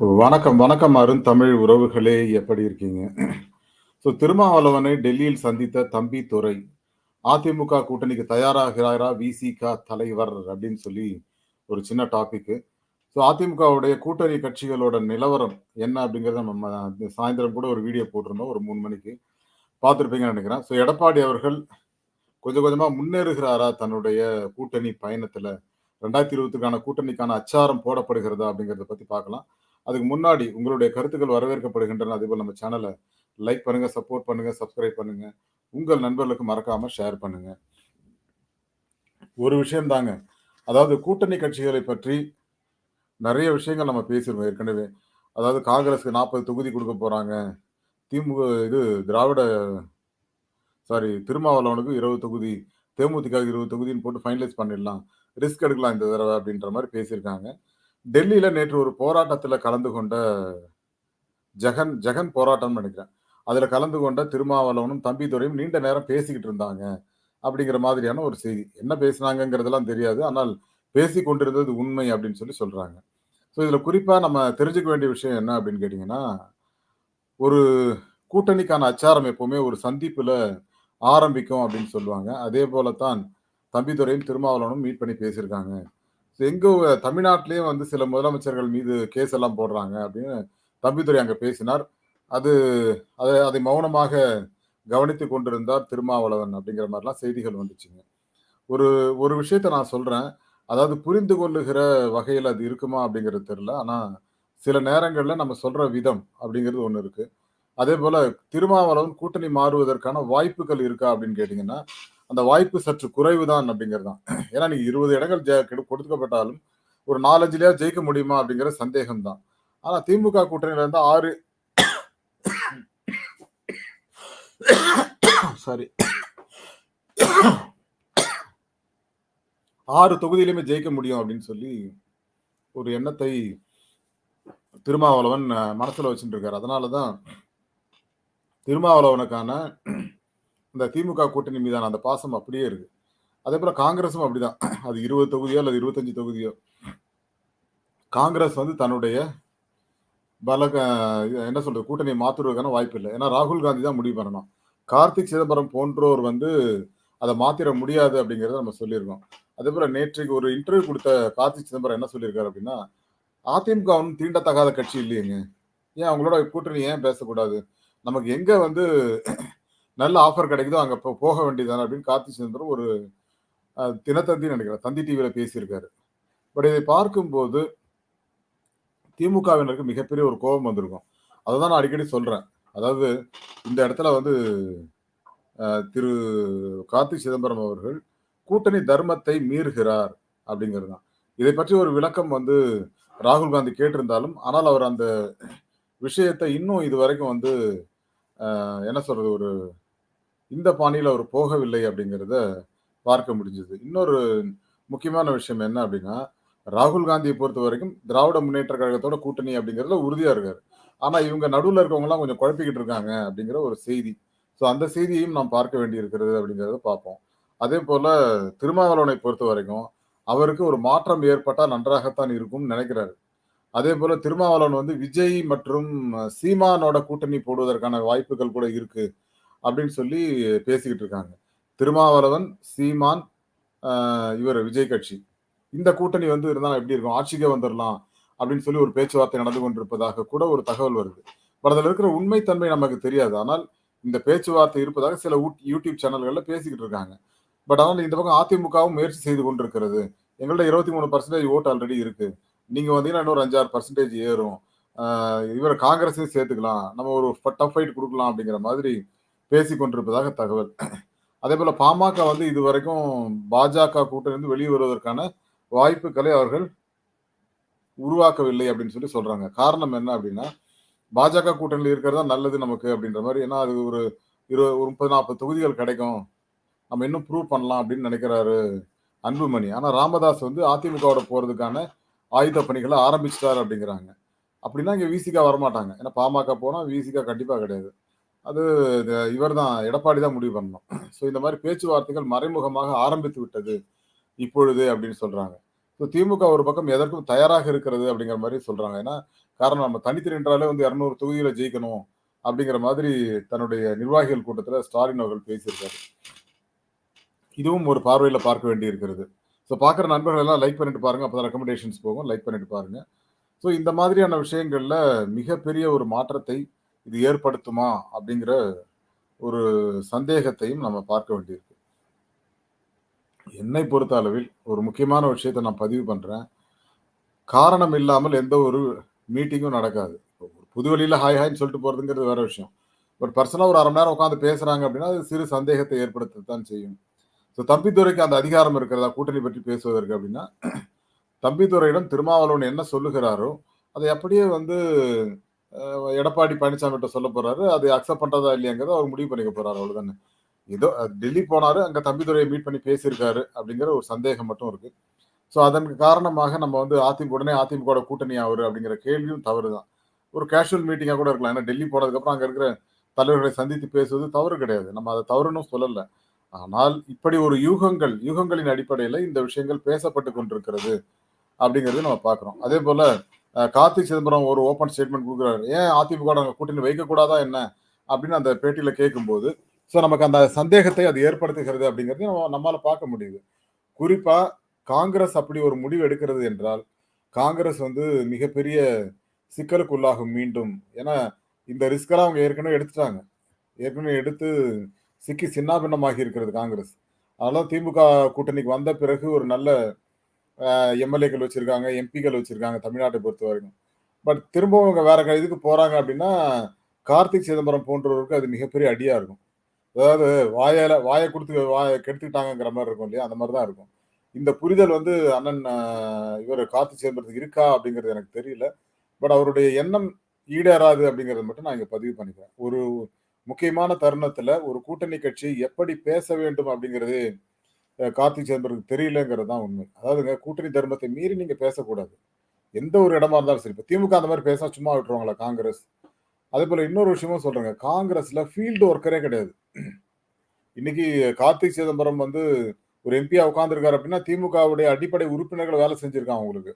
வணக்கம், வணக்கம் அருண் தமிழ் உறவுகளே எப்படி இருக்கீங்க? ஸோ திருமாவளவனை டெல்லியில் சந்தித்த தம்பி துறை அதிமுக கூட்டணிக்கு தயாராகிறாரா விசிக தலைவர் அப்படின்னு சொல்லி ஒரு சின்ன டாபிக்கு. ஸோ அதிமுகவுடைய கூட்டணி கட்சிகளோட நிலவரம் என்ன அப்படிங்கிறத நம்ம சாயந்தரம் கூட ஒரு வீடியோ போட்டிருந்தோம் ஒரு மூணு மணிக்கு. பார்த்துருப்பீங்கன்னு நினைக்கிறேன். ஸோ எடப்பாடி அவர்கள் கொஞ்சம் கொஞ்சமாக முன்னேறுகிறாரா தன்னுடைய கூட்டணி பயணத்தில் ரெண்டாயிரத்தி இருபதுக்கான கூட்டணிக்கான அச்சாரம் போடப்படுகிறதா அப்படிங்கிறத பற்றி பார்க்கலாம். அதுக்கு முன்னாடி உங்களுடைய கருத்துக்கள் வரவேற்கப்படுகின்றன. அதேபோல நம்ம சேனலை லைக் பண்ணுங்க, சப்போர்ட் பண்ணுங்க, சப்ஸ்கிரைப் பண்ணுங்க. உங்கள் நண்பர்களுக்கு மறக்காம ஷேர் பண்ணுங்க. ஒரு விஷயம் தாங்க. அதாவது கூட்டணி கட்சிகளை பற்றி நிறைய விஷயங்கள் நம்ம பேசியிருக்கோம் ஏற்கனவே. அதாவது காங்கிரஸ்க்கு 40 தொகுதி கொடுக்க போறாங்க. திமுக இது திராவிட சாரி திருமாவளவனுக்கு 20 தொகுதி, தேமுதிக இருபது தொகுதின்னு போட்டு ஃபைனலைஸ் பண்ணிடலாம். ரிஸ்க் எடுக்கலாம் இந்த தடவை அப்படின்ற மாதிரி பேசியிருக்காங்க. டெல்லியில நேற்று ஒரு போராட்டத்துல கலந்து கொண்ட ஜெகன் ஜெகன் போராட்டம்னு நினைக்கிறேன் அதுல கலந்து கொண்ட திருமாவளவனும், தம்பி நீண்ட நேரம் பேசிக்கிட்டு இருந்தாங்க. அப்படிங்கிற மாதிரியான ஒரு செய்தி. என்ன பேசினாங்கிறதெல்லாம் தெரியாது. ஆனால் பேசி கொண்டிருந்தது உண்மை அப்படின்னு சொல்லி சொல்றாங்க. ஸோ இதுல குறிப்பா நம்ம தெரிஞ்சுக்க வேண்டிய விஷயம் என்ன அப்படின்னு கேட்டீங்கன்னா, ஒரு கூட்டணிக்கான அச்சாரம் எப்பவுமே ஒரு சந்திப்புல ஆரம்பிக்கும் அப்படின்னு சொல்லுவாங்க. அதே போல தான் தம்பி திருமாவளவனும் மீட் பண்ணி பேசியிருக்காங்க. ஸோ எங்க தமிழ்நாட்டிலேயே வந்து சில முதலமைச்சர்கள் மீது கேஸ் எல்லாம் போடுறாங்க அப்படின்னு தம்பிதுரை அங்க பேசினார். அது அதை அதை மௌனமாக கவனித்து கொண்டிருந்தார் திருமாவளவன் அப்படிங்கிற மாதிரிலாம் செய்திகள் வந்துச்சுங்க. ஒரு ஒரு விஷயத்த நான் சொல்றேன். அதாவது புரிந்து கொள்ளுகிற வகையில் அது இருக்குமா அப்படிங்கிறது தெரில ஆனால் சில நேரங்களில் நம்ம சொல்ற விதம் அப்படிங்கிறது ஒண்ணு இருக்கு. அதேபோல திருமாவளவன் கூட்டணி மாறுவதற்கான வாய்ப்புகள் இருக்கா அப்படின்னு கேட்டிங்கன்னா அந்த வாய்ப்பு சற்று குறைவு தான் அப்படிங்கிறது தான். ஏன்னா நீங்க 20 இடங்கள் ஜெ கெடு கொடுக்கப்பட்டாலும், ஒரு 4, 5லயாவது ஜெயிக்க முடியுமா அப்படிங்கிற சந்தேகம் தான். ஆனா திமுக கூட்டணியில இருந்து ஆறு சாரி. ஆறு தொகுதியிலுமே ஜெயிக்க முடியும் அப்படின்னு சொல்லி ஒரு எண்ணத்தை திருமாவளவன் மனசுல வச்சுட்டு இருக்காரு. அதனால தான் திருமாவளவனுக்கான இந்த திமுக கூட்டணி மீதான அந்த பாசம் அப்படியே இருக்கு. அதேபோல காங்கிரஸும் அப்படிதான். அது 20 தொகுதியோ அல்லது 25 தொகுதியோ. காங்கிரஸ் வந்து தன்னுடைய பல என்ன சொல்றது கூட்டணியை மாத்துறதுக்கான வாய்ப்பு இல்லை ஏன்னா ராகுல் காந்தி தான் முடிவு பண்ணணும். கார்த்திக் சிதம்பரம் போன்றோர் வந்து அதை மாத்திர முடியாது அப்படிங்கிறத நம்ம சொல்லியிருக்கோம். அதே போல நேற்றைக்கு ஒரு இன்டர்வியூ கொடுத்த கார்த்திக் சிதம்பரம் என்ன சொல்லியிருக்காரு அப்படின்னா, அதிமுக ஒன்றும் தீண்டத்தகாத கட்சி இல்லையேங்க. ஏன் அவங்களோட கூட்டணி ஏன் பேசக்கூடாது? நமக்கு எங்க வந்து நல்ல ஆஃபர் கிடைக்குதோ அங்கே போ போக வேண்டியதுதானே அப்படின்னு கார்த்தி சிதம்பரம் ஒரு தினத்தந்தி தினத்தந்தின்னு தந்தி டிவியில் பேசியிருக்காரு. பட் இதை பார்க்கும்போது திமுகவினருக்கு மிகப்பெரிய ஒரு கோபம் வந்திருக்கும். அதை தான் நான் அடிக்கடி சொல்கிறேன் அதாவது இந்த இடத்துல வந்து திரு கார்த்தி சிதம்பரம் அவர்கள் கூட்டணி தர்மத்தை மீறுகிறார் அப்படிங்கிறது தான். இதை பற்றி ஒரு விளக்கம் வந்து ராகுல் காந்தி கேட்டிருந்தாலும், ஆனால் அவர் அந்த விஷயத்தை இன்னும் இது வரைக்கும் வந்து என்ன சொல்றது ஒரு இந்த பாணியில் அவர் போகவில்லை அப்படிங்கிறத பார்க்க முடிஞ்சது. இன்னொரு முக்கியமான விஷயம் என்ன அப்படின்னா, ராகுல் காந்தியை பொறுத்த வரைக்கும் திராவிட முன்னேற்ற கழகத்தோட கூட்டணி அப்படிங்கிறதுல உறுதியாக இருக்கார் ஆனால் இவங்க நடுவில் இருக்கவங்கலாம் கொஞ்சம் குழப்பிக்கிட்டு இருக்காங்க அப்படிங்கிற ஒரு செய்தி. ஸோ அந்த செய்தியையும் நாம் பார்க்க வேண்டியிருக்கிறது அப்படிங்கிறத பார்ப்போம். அதே போல் திருமாவளவனை பொறுத்தவரைக்கும், அவருக்கு ஒரு மாற்றம் ஏற்பட்டால் நன்றாகத்தான் இருக்கும்னு நினைக்கிறாரு அதே போல் திருமாவளவன் வந்து விஜய் மற்றும் சீமானோட கூட்டணி போடுவதற்கான வாய்ப்புகள் கூட இருக்கு. அப்படின்னு சொல்லி பேசிக்கிட்டு இருக்காங்க. திருமாவளவன், சீமான், இவர் விஜய் கட்சி. இந்த கூட்டணி வந்து இருந்தால் எப்படி இருக்கும்? ஆட்சிக்கே வந்துடலாம் அப்படின்னு சொல்லி ஒரு பேச்சுவார்த்தை நடந்து கொண்டிருப்பதாக கூட ஒரு தகவல் வருது. பட் அதில் இருக்கிற உண்மைத்தன்மை நமக்கு தெரியாது. ஆனால் இந்த பேச்சுவார்த்தை இருப்பதாக சில யூடியூப் சேனல்களில் பேசிக்கிட்டு இருக்காங்க. பட் ஆனால் இந்த பக்கம் அதிமுகவும் முயற்சி செய்து கொண்டிருக்கிறது. எங்கள்ட்ட 23% ஓட் ஆல்ரெடி இருக்கு. நீங்க வந்தீங்கன்னா இன்னொரு 5, 6% ஏறும். இவரை காங்கிரஸையும் சேர்த்துக்கலாம். நம்ம ஒரு டஃப் ஃபைட் கொடுக்கலாம் அப்படிங்கிற மாதிரி பேசி கொண்டிருப்பதாக தகவல். அதேபோல பாமக வந்து இதுவரைக்கும் பாஜக கூட்டணியிலிருந்து வெளியே வருவதற்கான வாய்ப்புகளை அவர்கள் உருவாக்கவில்லை அப்படின்னு சொல்லி சொல்றாங்க. காரணம் என்ன அப்படின்னா, பாஜக கூட்டணியில் இருக்கிறது தான் நல்லது நமக்கு அப்படின்ற மாதிரி ஏன்னா அது ஒரு இருபது ஒரு 30, 40 தொகுதிகள் கிடைக்கும். நம்ம இன்னும் ப்ரூவ் பண்ணலாம் அப்படின்னு நினைக்கிறாரு அன்புமணி. ஆனால் ராமதாஸ் வந்து அதிமுகவோட போகிறதுக்கான ஆயுத பணிகளை ஆரம்பிச்சிட்டாரு அப்படிங்கிறாங்க. அப்படின்னா இங்கே விசிகா வரமாட்டாங்க. ஏன்னா பாமக போனால் விசிகா கண்டிப்பாக கிடையாது. அது இவர் தான் எடப்பாடி தான் முடிவு பண்ணணும். ஸோ இந்த மாதிரி பேச்சுவார்த்தைகள் மறைமுகமாக ஆரம்பித்து விட்டது இப்பொழுது அப்படின்னு சொல்றாங்க. ஸோ திமுக ஒரு பக்கம் எதற்கும் தயாராக இருக்கிறது அப்படிங்கிற மாதிரி சொல்றாங்க. ஏன்னா காரணம் நம்ம தனித்து நின்றாலே வந்து இரநூறு தொகுதியில ஜெயிக்கணும் அப்படிங்கிற மாதிரி தன்னுடைய நிர்வாகிகள் கூட்டத்தில் ஸ்டாலின் அவர்கள் பேசியிருக்காரு. இதுவும் ஒரு பார்வையில் பார்க்க வேண்டி இருக்கிறது ஸோ பார்க்குற நண்பர்கள் எல்லாம் லைக் பண்ணிட்டு பாருங்க. அப்போ தான் ரெக்கமெண்டேஷன்ஸ் போகும். லைக் பண்ணிட்டு பாருங்க. ஸோ இந்த மாதிரியான விஷயங்களில் மிகப்பெரிய ஒரு மாற்றத்தை இது ஏற்படுத்துமா அப்படிங்கிற ஒரு சந்தேகத்தையும் நம்ம பார்க்க வேண்டியிருக்கு. என்னை பொறுத்த அளவில் ஒரு முக்கியமான விஷயத்தை நான் பதிவு பண்ணுறேன் காரணம் இல்லாமல் எந்த ஒரு மீட்டிங்கும் நடக்காது. புது வழியில் ஹாய் ஹாய்னு சொல்லிட்டு போகிறதுங்கிறது வேற விஷயம். பட் பர்சனாக ஒரு அரை மணி நேரம் உட்காந்து பேசுகிறாங்க அப்படின்னா அது சிறு சந்தேகத்தை ஏற்படுத்தத்தான் செய்யும். ஸோ தம்பித்துறைக்கு அந்த அதிகாரம் இருக்கிறதா? கூட்டணி பற்றி பேசுவதற்கு அப்படின்னா தம்பித்துறையிடம் திருமாவளவன் என்ன சொல்லுகிறாரோ அதை அப்படியே வந்து எடப்பாடி பழனிசாமி கிட்ட சொல்ல போறாரு. அது அக்செப்ட் பண்றதா இல்லையாங்கிறத அவர் முடிவு பண்ணிக்க போறாரு அவ்வளவுதானே. ஏதோ டெல்லி போனாரு அங்க தம்பித்துறையை மீட் பண்ணி பேசியிருக்காரு அப்படிங்கிற ஒரு சந்தேகம் மட்டும் இருக்கு. ஸோ அதன் காரணமாக நம்ம வந்து அதிமுக உடனே அதிமுக கூட்டணி ஆகுரு அப்படிங்கிற கேள்வியும் தவறு தான் ஒரு கேஷுவல் மீட்டிங்காக கூட இருக்கலாம். ஏன்னா டெல்லி போனதுக்கப்புறம் அங்கே இருக்கிற தலைவர்களை சந்தித்து பேசுவது தவறு கிடையாது. நம்ம அதை தவறுன்னு சொல்லலை. ஆனால் இப்படி ஒரு யூகங்கள் யூகங்களின் அடிப்படையில் இந்த விஷயங்கள் பேசப்பட்டு கொண்டிருக்கிறது அப்படிங்கிறது நம்ம பார்க்குறோம். அதே போல் கார்த்திக் சிதம்பரம் ஒரு ஓப்பன் ஸ்டேட்மெண்ட் கொடுக்குறாரு. ஏன் அதிமுக நாங்கள் கூட்டணி வைக்கக்கூடாதா என்ன? அப்படின்னு அந்த பேட்டியில் கேட்கும்போது ஸோ நமக்கு அந்த சந்தேகத்தை அது ஏற்படுத்துகிறது அப்படிங்கிறது நம்ம நம்மளால் பார்க்க முடியுது. குறிப்பாக காங்கிரஸ் அப்படி ஒரு முடிவு எடுக்கிறது என்றால் காங்கிரஸ் வந்து மிகப்பெரிய சிக்கலுக்குள்ளாகும் மீண்டும். ஏன்னா இந்த ரிஸ்கெல்லாம் அவங்க ஏற்கனவே எடுத்துட்டாங்க. ஏற்கனவே எடுத்து சிக்கி சின்னாபின்னமாகி இருக்கிறது காங்கிரஸ். அதனால் திமுக கூட்டணிக்கு வந்த பிறகு ஒரு நல்ல எம்எல்ஏக்கள் வச்சிருக்காங்க எம்பிக்கள் வச்சிருக்காங்க தமிழ்நாட்டை பொறுத்த வரைக்கும். பட் திரும்பவும் அவங்க வேற க- இதுக்கு போறாங்க அப்படின்னா கார்த்திக் சிதம்பரம் போன்றவருக்கு அது மிகப்பெரிய அடியா இருக்கும். அதாவது வாயால வாயை கொடுத்து வாயை கெடுத்துக்கிட்டாங்கிற மாதிரி இருக்கும் இல்லையா? அந்த மாதிரி தான் இருக்கும். இந்த புரிதல் வந்து அண்ணன் இவர் கார்த்திக் சிதம்பரத்துக்கு இருக்கா அப்படிங்கிறது எனக்கு தெரியல. பட் அவருடைய எண்ணம் ஈடேறாது அப்படிங்கிறத மட்டும் நான் இங்கே பதிவு பண்ணிக்கிறேன். ஒரு முக்கியமான தருணத்தில் ஒரு கூட்டணி கட்சி எப்படி பேச வேண்டும் அப்படிங்கிறது அஹ், கார்த்திக் சிதம்பரத்துக்கு தெரியலங்கிறது தான் உண்மை. அதாவதுங்க கூட்டணி தர்மத்தை மீறி நீங்கள் பேசக்கூடாது. எந்த ஒரு இடமா இருந்தாலும் சரி இப்போ திமுக அந்த மாதிரி பேசினா சும்மா விட்டுருவாங்களா காங்கிரஸ்? அதே போல் இன்னொரு விஷயமும் சொல்கிறேங்க காங்கிரஸில் ஃபீல்டு ஒர்க்கரே கிடையாது. இன்னைக்கு கார்த்திக் சிதம்பரம் வந்து ஒரு எம்பியா உட்காந்துருக்காரு அப்படின்னா திமுகவுடைய அடிப்படை உறுப்பினர்கள் வேலை செஞ்சுருக்காங்க அவங்களுக்கு.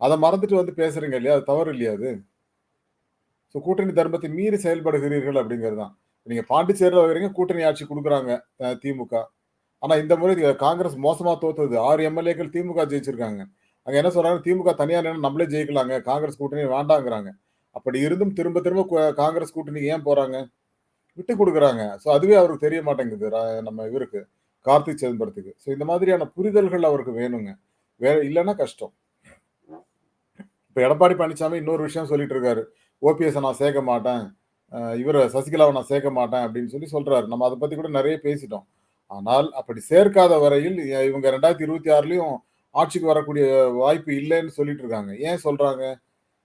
அதை மறந்துட்டு வந்து பேசுறீங்க இல்லையா? அது தவறு இல்லையா அது? ஸோ கூட்டணி தர்மத்தை மீறி செயல்படுகிறீர்கள் அப்படிங்கிறது தான். நீங்கள் பாண்டிச்சேரியில் வைக்கிறீங்க கூட்டணி ஆட்சி கொடுக்குறாங்க திமுக. ஆனா இந்த முறை காங்கிரஸ் மோசமா தோத்தது. ஆறு எம்எல்ஏக்கள் திமுக ஜெயிச்சிருக்காங்க. அங்க என்ன சொல்றாங்க? திமுக தனியார் நின்னு நம்மளே ஜெயிக்கலாங்க. காங்கிரஸ் கூட்டணி வேண்டாங்கிறாங்க. அப்படி இருந்தும் திரும்ப திரும்ப காங்கிரஸ் கூட்டணி ஏன் போறாங்க? விட்டு கொடுக்குறாங்க. ஸோ அதுவே அவருக்கு தெரிய மாட்டேங்குது ரா- நம்ம இவருக்கு கார்த்திக் சிதம்பரத்துக்கு. ஸோ இந்த மாதிரியான புரிதல்கள் அவருக்கு வேணுங்க. வேற இல்லைன்னா கஷ்டம். இப்போ எடப்பாடி பழனிசாமி இன்னொரு விஷயம் சொல்லிட்டு இருக்காரு. ஓபிஎஸ் நான் சேர்க்க மாட்டேன். அஹ் இவரை சசிகலாவை நான் சேர்க்க மாட்டேன் அப்படின்னு சொல்லி சொல்றாரு. நம்ம அதை பத்தி கூட நிறைய பேசிட்டோம். ஆனால் அப்படி சேர்க்காத வரையில் இவங்க ரெண்டாயிரத்தி இருபத்தி ஆறுலயும் ஆட்சிக்கு வரக்கூடிய வாய்ப்பு இல்லைன்னு சொல்லிட்டு இருக்காங்க. ஏன் சொல்றாங்க?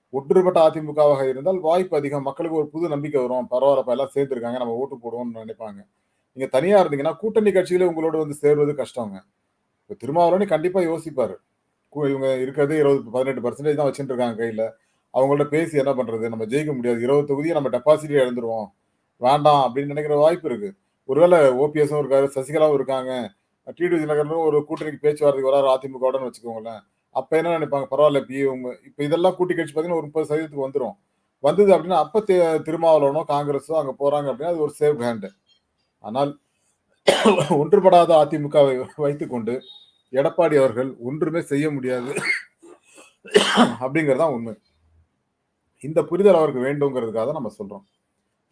ஒன்றுபட்ட அதிமுகவாக இருந்தால் வாய்ப்பு அதிகம். மக்களுக்கு ஒரு புது நம்பிக்கை வரும். பரவாயில்லப்பா எல்லாம் சேர்த்துருக்காங்க. நம்ம ஓட்டு போடுவோம்னு நினைப்பாங்க. நீங்க தனியா இருந்தீங்கன்னா கூட்டணி கட்சியில உங்களோட வந்து சேர்வது கஷ்டங்க. இப்போ திருமாவளவனே கண்டிப்பா யோசிப்பாரு. இவங்க இருக்கிறது இருபது பதினெட்டு பர்சன்டேஜ் தான் வச்சுட்டு இருக்காங்க கையில. அவங்கள்ட்ட பேசி என்ன பண்றது? நம்ம ஜெயிக்க முடியாது. இருபது தொகுதியை நம்ம டெபாசிட்டே இழந்துருவோம். வேண்டாம் அப்படின்னு நினைக்கிற வாய்ப்பு இருக்கு. ஒருவேளை ஓபிஎஸும் இருக்காரு சசிகலாவும் இருக்காங்க. டிடி தினகரனும் ஒரு கூட்டணிக்கு பேச்சுவார்த்தைக்கு வராரு அதிமுகவுடன் வச்சுக்கோங்களேன். அப்ப என்ன நினைப்பாங்க? பரவாயில்ல பி இவங்க இப்ப இதெல்லாம் கூட்டி கட்சி பார்த்தீங்கன்னா ஒரு முப்பது சதவீதத்துக்கு வந்துடும் வந்தது அப்படின்னா அப்ப திருமாவளவனோ காங்கிரஸோ அங்க போறாங்க அப்படின்னா அது ஒரு சேவ் ஹேண்டு ஆனால் ஒன்றுபடாத அதிமுகவை வைத்துக்கொண்டு எடப்பாடி அவர்கள் ஒன்றுமே செய்ய முடியாது அப்படிங்கறதுதான் உண்மை. இந்த புரிதல் அவருக்கு வேண்டுங்கிறதுக்காக தான் நம்ம சொல்றோம்.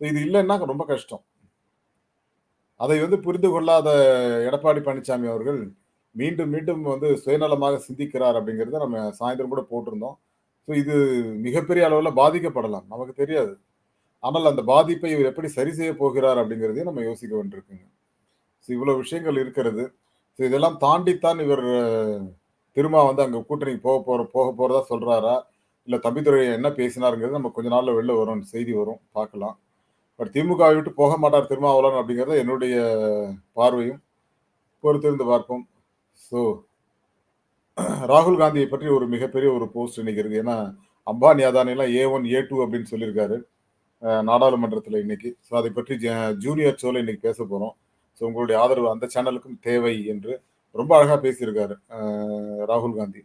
இது இல்லைன்னா ரொம்ப கஷ்டம். அதை வந்து புரிந்து கொள்ளாத எடப்பாடி பழனிசாமி அவர்கள் மீண்டும் மீண்டும் வந்து சுயநலமாக சிந்திக்கிறார் அப்படிங்கிறத நம்ம சாயந்தரம் கூட போட்டிருந்தோம். ஸோ இது மிகப்பெரிய அளவில் பாதிக்கப்படலாம். நமக்கு தெரியாது. ஆனால் அந்த பாதிப்பை இவர் எப்படி சரி செய்ய போகிறார் அப்படிங்கிறதையும் நம்ம யோசிக்க வேண்டியிருக்குங்க. ஸோ இவ்வளோ விஷயங்கள் இருக்கிறது. ஸோ இதெல்லாம் தாண்டித்தான் இவர் திருமா திரும்ப வந்து அங்கே கூட்டணிக்கு போக போகிற போக போகிறதா சொல்கிறாரா இல்லை தம்பித்துறை என்ன பேசினாருங்கிறது நம்ம கொஞ்ச நாளில் வெளில வரும். செய்தி வரும். பார்க்கலாம். பட் திமுகவை விட்டு போக மாட்டார் திருமாவளவன் அப்படிங்கிறது என்னுடைய பார்வையும் பொறுத்திருந்து பார்ப்போம். ஸோ ராகுல் காந்தியை பற்றி ஒரு மிகப்பெரிய ஒரு போஸ்ட் இன்னைக்கு இருக்குது ஏன்னா அம்பானி அதானிலாம் ஏ ஒன் ஏ டூ அப்படின்னு சொல்லியிருக்காரு. நாடாளுமன்றத்தில் இன்னைக்கு. ஸோ அதை பற்றி ஜ- ஜூனியர் ஷோவில் இன்னைக்கு பேச போகிறோம் ஸோ உங்களுடைய ஆதரவு அந்த சேனலுக்கும் தேவை என்று ரொம்ப அழகாக பேசியிருக்காரு ராகுல் காந்தி.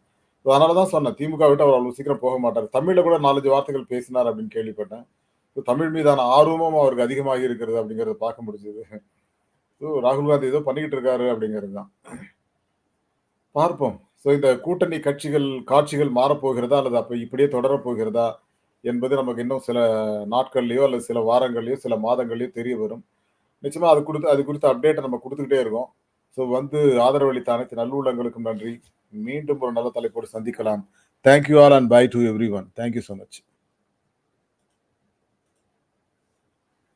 ஸோ அதனால தான் சொன்னேன் திமுக விட்டு அவர் அவ்வளோ சீக்கிரம் போக மாட்டார். தமிழில் கூட நாலஞ்சு வார்த்தைகள் பேசினார் அப்படின்னு கேள்விப்பட்டேன். தமிழ் மீதான ஆர்வமும் அவருக்கு அதிகமாக இருக்கிறது அப்படிங்கறத பார்க்க முடிஞ்சது. ஸோ ராகுல் காந்தி ஏதோ பண்ணிக்கிட்டு இருக்காரு அப்படிங்கிறது தான். பார்ப்போம். ஸோ இந்த கூட்டணி கட்சிகள் காட்சிகள் மாறப்போகிறதா அல்லது அப்போ இப்படியே தொடரப் போகிறதா என்பது நமக்கு இன்னும் சில நாட்கள்லையோ அல்லது சில வாரங்கள்லையோ சில மாதங்கள்லையோ தெரிய வரும் நிச்சயமாக அது கொடுத்து அது குறித்த அப்டேட்டை நம்ம கொடுத்துக்கிட்டே இருக்கோம். ஸோ வந்து ஆதரவளித்த அனைத்து நல்லுள்ளங்களுக்கும் நன்றி. மீண்டும் ஒரு நல்ல தலைப்போடு சந்திக்கலாம். Thank you all and bye to everyone thank you so much